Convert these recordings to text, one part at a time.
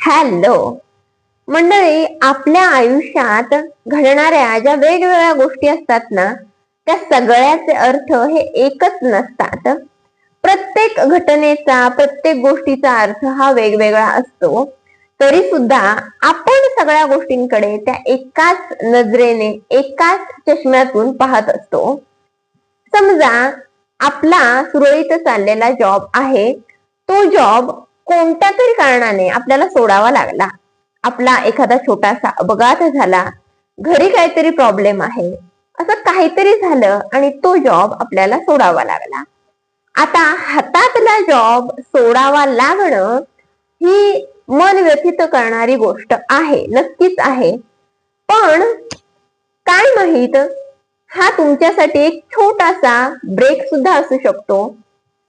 Hello. मंडळी आपल्या आयुष्यात घडणाऱ्या ज्या वेगवेगळ्या गोष्टी असतात ना त्या सगळ्याचे अर्थ हे एकच नसतात. प्रत्येक घटनेचा प्रत्येक गोष्टीचा अर्थ हा वेगवेगळा असतो. तरी सुद्धा आपण सगळ्या गोष्टींकडे त्या एकाच नजरेने एकाच चष्म्यातून पाहत असतो. समजा आपला सुरळीत चाललेला जॉब आहे तो जॉब कोणत्या तरी कारणाने आपल्याला सोडावा लागला. आपला एखादा छोटासा अपघात झाला. घरी काहीतरी प्रॉब्लेम आहे. असं काहीतरी झालं आणि तो जॉब आपल्याला सोडावा लागला. आता हातातला जॉब सोडावा लागणं ही मन व्यथित करणारी गोष्ट आहे नक्कीच आहे. पण काय माहीत? हा तुमच्यासाठी एक छोटासा ब्रेक सुद्धा असू शकतो.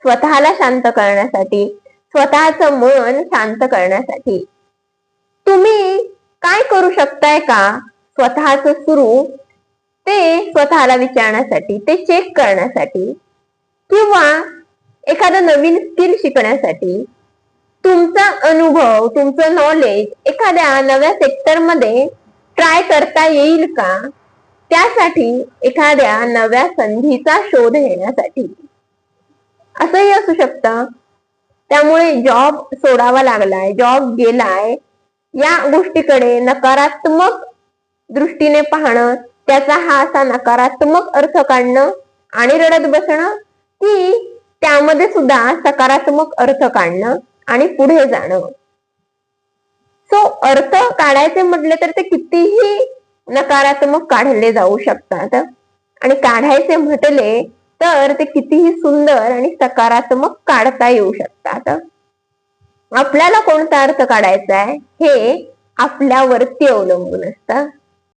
स्वतःला शांत करण्यासाठी स्वतःचं मन शांत करण्यासाठी. तुम्ही काय करू शकताय का? स्वतःच सुरू ते स्वतःला विचारण्यासाठी ते चेक करण्यासाठी किंवा एखादं नवीन स्किल शिकण्यासाठी तुमचा अनुभव तुमचं नॉलेज एखाद्या नव्या सेक्टरमध्ये ट्राय करता येईल का? त्यासाठी एखाद्या नव्या संधीचा शोध घेण्यासाठी. असंही असू शकतं. त्यामुळे जॉब सोडावा लागलाय जॉब गेलाय. या गोष्टीकडे नकारात्मक दृष्टीने पाहणं त्याचा हा असा नकारात्मक अर्थ काढणं आणि रडत बसणं की त्यामध्ये सुद्धा सकारात्मक अर्थ काढणं आणि पुढे जाणं. सो अर्थ काढायचे म्हटले तर ते कितीही नकारात्मक काढले जाऊ शकतात. आणि काढायचे म्हटले तर ते कितीही सुंदर आणि सकारात्मक काढता येऊ शकतात. आपल्याला कोणता अर्थ काढायचा आहे? हे आपल्यावरती अवलंबून असतं.